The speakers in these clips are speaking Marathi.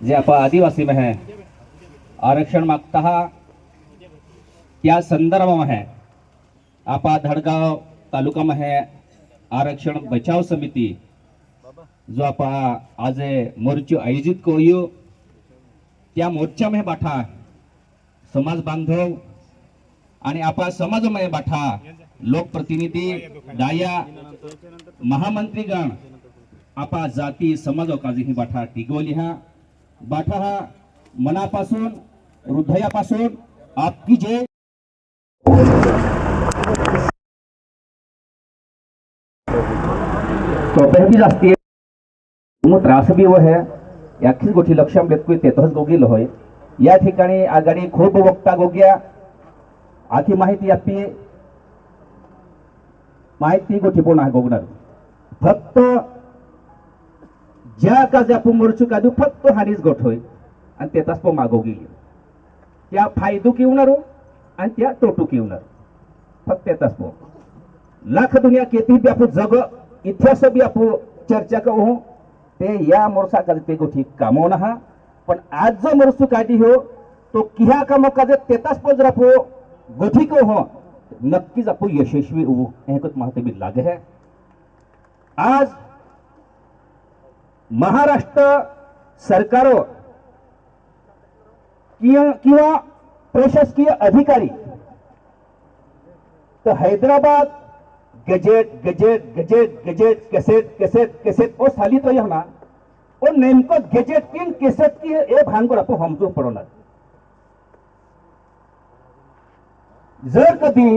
जे आप आदिवासी में है आरक्षण मागता क्या संदर्भ में है? आपा धडगाव तालुका में है आरक्षण बचाव समिति जो आपा आज मोर्चो आयोजित कोयो त्या मोर्चा में बाठा समाज बांधव आणि आपा समाजमय बाठा लोकप्रतिनिधी दाया महामंत्रीगण आपा जाती समाज काजी ही बाठा टिगवली हा। बाठा हा मनापासून हृदयापासून आपकी जय. सोपे भी जास्ती त्रास भी व है। याखीच गोष्टी लक्षात घेतकोय तेथच गोगील होय या ठिकाणी आघाडी खूप वक्ता गोग्या। आधी माहिती आपली माहिती गोष्टी पूर्ण आहे गोगणार फक्त ज्या काजे आपण कादू फक्त हानीच गोठ होय. आणि तेताच पण मागो गेली. त्या फायदूक येऊनारो हो, आणि त्या तोटूक येऊनार फक्त तेताच पण लाख दुनिया केती बी आपू जग इतिहास बी आपू चर्चा करू हो. ते या मोरसा काजे ते गोठी कामवून हा पण आज जो मोरसू काढी हो तो किह्या कामो काजे तेताच पण जर आपू गोठी को हो नक्कीच आपू यशस्वी होऊ. हे तुम्हाला बी लागे है. आज महाराष्ट्र सरकारो किंवा प्रशासकीय अधिकारी तर Hyderabad gazette gazette gazette gazette cassette cassette cassette ओ साली तो ना ओ नेमकं गजेट किन कैसेट की ए भानगड आपण हमजून पडवणार जर कधी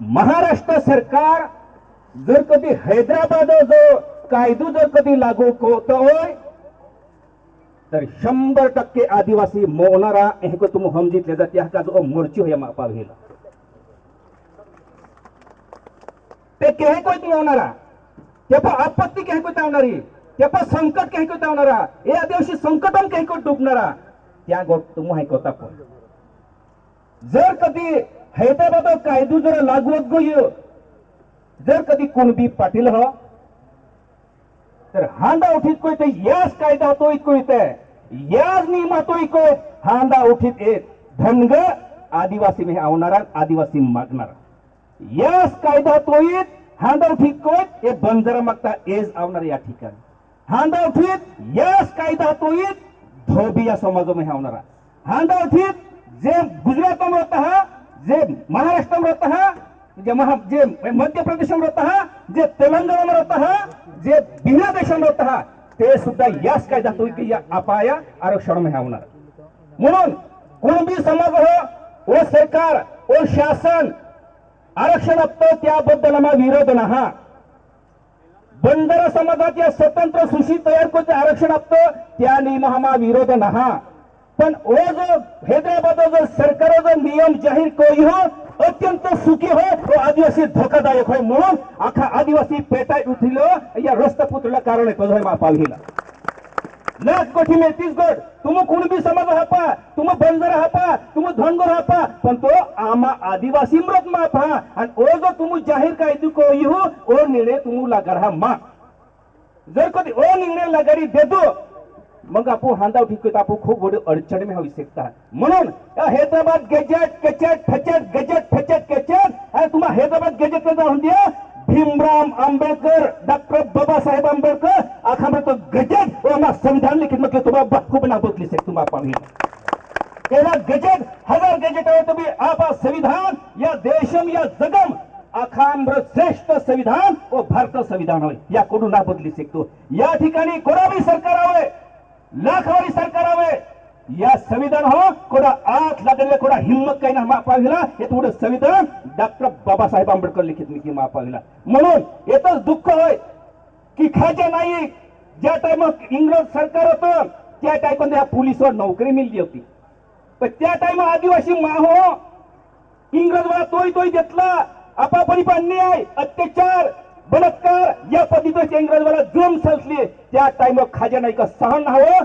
महाराष्ट्र सरकार जर कधी हैदराबाद जो कायदो जर कधी लागू होतोय तर शंभर टक्के आदिवासी मोवणारा हे तुम हमजितले जाते हा जो मोर्ची होय मापा घेला ते केहे कोई होणारा? ते आपत्ती केहे कोई आवणारी ते संकट केहे कोई आवणारा हे आदिवासी संकटम केहे कोई डुबणारा? त्या गोष्ट तुम कोता पण जर कधी हैदराबाद कायदो जर लागवत गोय जर कधी कुणबी पाटील हो तर हांडा उठीत कोय ते याच कायदा तो इतको येते याच नियमा तो इको. हांडा उठीत येत धनग आदिवासी में आवणारा आदिवासी मागणार. याच कायदा तो येत हांडा उठीत कोय हे बंजारा मागता एज आवणार या ठिकाणी. हांडा उठीत याच कायदा तो येत धोबिया समाजामध्ये आवणारा. हांडा उठीत जे गुजरात होता हा जे महाराष्ट्रामध्ये होता जे महा जे मध्य प्रदेशमध्ये होता हा जे तेलंगणामध्ये होता हा जे बिहार देशामध्ये होता हा ते सुद्धा याच कायदा तो की या अपाया आरक्षण होणार. म्हणून कुणबी समाज हो ओ सरकार ओ शासन आरक्षण असतं त्याबद्दल आम्हा विरोध नहा समाजात या स्वतंत्र सुशी तयार करते आरक्षण असतं त्या नियमा विरोध नहा पण ओ जो हैदराबाद जो सरकार जो नियम जाहीर कोई हो अत्यंत सुखी हो तो आदिवासी धोकादायक हो म्हणून आखा आदिवासी पेटाय उठिलो या रस्ता पुतळा कारण आहे तो मा पालहिला लाख कोटी में तीसगड तुम कुणबी समाज हापा तुम बंजर हापा तुम धनगर हापा पण तो आमा आदिवासी मृत माप. हा आणि ओ जो तुम जाहीर कायदू कोई हो ओ निर्णय तुम लागार हा मा. जर कधी ओ निर्णय लगारी देतो मग आपण हांदा विकत आपण खूप मोठी अडचण में होऊ शकता म्हणून हैदराबाद गेजेट केचेट फचेट गेजेट फचेट केचेट आणि तुम्हाला हैदराबाद गेजेट कसं म्हणते भीमराव आंबेडकर डॉक्टर बाबासाहेब आंबेडकर आखा म्हणतो गजेट व आम्हा संविधान लिखित मग तुम्हाला खूप बना बदली से तुम्हाला पाहिजे तेरा गजेट हजार गजेट आहे तुम्ही आपा संविधान या देशम या जगम अखांब्र श्रेष्ठ संविधान व भारत संविधान होय याकडून ना बदली शकतो या ठिकाणी कोणाबी सरकार हवे लाखवारी सरकार हवे या संविधान हो कोणा आठ लागले कोणा हिम्मत काही ना मापाविला. हे थोडं संविधान डॉक्टर बाबासाहेब आंबेडकर लिखित मी मापाविला. म्हणून येतच दुःख होय की खाजा नाही. ज्या टाइम इंग्रज सरकार होतं त्या टाइममध्ये ह्या पोलिसवर नोकरी मिळली होती. पण त्या टाइम आदिवासी माहो इंग्रज मला तोय तोय घेतला आपापरी अन्याय अत्याचार. बलात्कार. या पद्धतीचे इंग्रजवाला जोम सलसले त्या टाइम खाजा नाही का सहन हवं.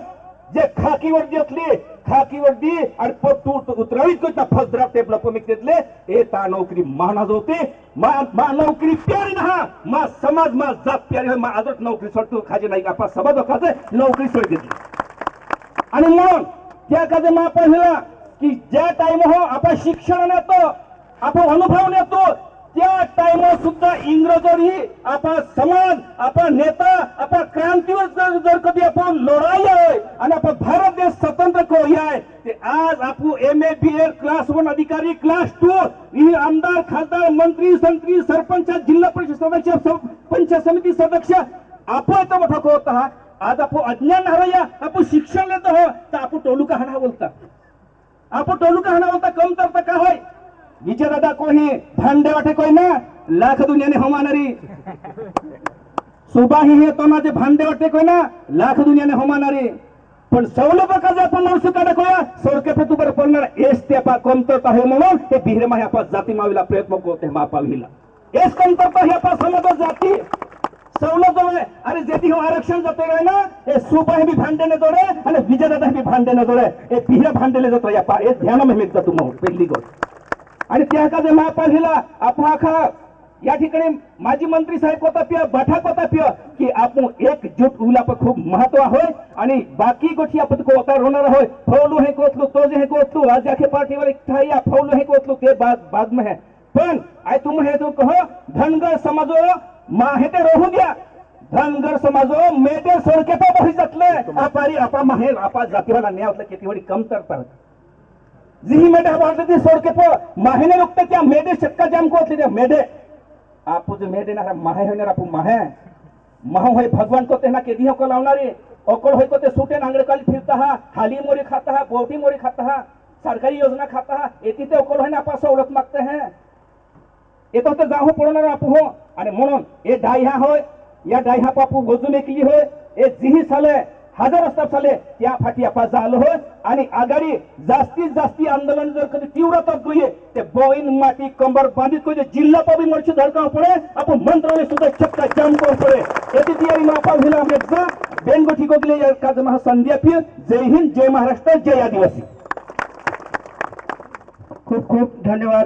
जे खाकी वर्दी असली खाकी वर्दी आणि पट्टू उतरावीत करता फर्स्ट ड्राफ्ट टेबल कोमिक घेतले हे ता नोकरी महानाज होते. मा मा नोकरी प्यारी ना मा समाज मा जात प्यारी मा आदत नोकरी सोडतो. खाजे नाही का समाज खाजे नोकरी सोड घेतली आणि म्हणून त्या खाजे मा पाहिला की ज्या टाइम हो आपण शिक्षण नेतो आपण अनुभव नेतो त्या टाइम सुद्धा इंग्रजांनी आपण समाज आपण नेता आपण क्रांतीवर जर जर कधी आपण लढाई आहे आणि आपण भारत देश स्वतंत्र करूया आहे ते आज आपण M A B Ed class one अधिकारी क्लास टू ही आमदार खासदार मंत्री संत्री सरपंच जिल्हा परिषद सदस्य पंच पंचायत समिती सदस्य आपण तो मोठा करत आहात आज आपण अज्ञान हरया आपण शिक्षण लेतो हो तर आपण टोलुका हाणा बोलता आपण टोलुका हाणा हाना बोलता कम करता का होय? विजय दादा कोई है ठंडे वाटे कोई ना? लाख दुनिया ने हमारी सुबा ही हे तो माझे भांडे वाटते कोय ना? लाख दुनियाने होमानारे। पण सवल कर्ज आपण माणसं काढा कोया? सोडके पेतूवर पडणार. एस ते आपा कमतरता आहे म्हणून हे भिरमा ह्या पाच जाती मावीला प्रयत्न करते मापावीला एस कमतरता ह्या पाच समज जाती. सवलभ अरे जेथी हो आरक्षण जाते काय ना? हे सुबा हे बी न जोडे आणि विजय विजयदादा हे बी न जोडे. हे भिरा भांडेले जातो या पा. हे ध्यान मेहमेत जातो मग पहिली गोष्ट. आणि त्या का महापालिकेला आपण आखा या ठिकाणी माजी मंत्री साहेब होता पिय बैठक होता पिय की आपण एकजूट उला पर खूप महत्त्व होय आणि बाकी गोष्टी आपण को होणार होय फौलू हे कोतलू तो जे हे कोतलू आज आखे पार्टी वाले ठाई फौलू हे कोतलू ते बाद बाद में है पण आय तुम हे तो कहो धनगर समाजो मा हे ते रोहू द्या. धनगर समाजो मेटे सोडके तो बही जातले आपारी आपा माहेर आपा जातीवाला न्यावतलं किती वडी कम तर जिही मेढे वाटले ते सोडके पो माहेने लोक त्या मेढे शक्का जाम को त्या मेढे. आपू जो मेढे ना माहे होणार आपू माहे. माह होय भगवान को तेना केदी दिहो को लावणारे. ओकल होय को ते सुटे नांगडे काली फिरता हा. हाली मोरी खाता हा बोटी मोरी खाता हा. सरकारी योजना खाता हा. येती ते ओकल होय ना आपा सवलत मागते हैं. येतो ते जाऊ पडणार आपू हो. आणि म्हणून हे डायहा होय या डायहा पापू वजून एकली होय. हे जिही साले. हजार असतात चालले त्या फाटी आपा झालो हो आणि आघाडी जास्तीत जास्ती आंदोलन जर कधी तीव्रता गये ते बोईन माटी कंबर बांधित को जिल्हा पाबी मर्ची धडकाव पडे आपण मंत्रालय सुद्धा चक्का जाम करू पडे येते तियारी मापा भिला बेंगो ठीक गोगले काज महासंध्या पिय जय हिंद जय महाराष्ट्र जय आदिवासी खूप खूप धन्यवाद.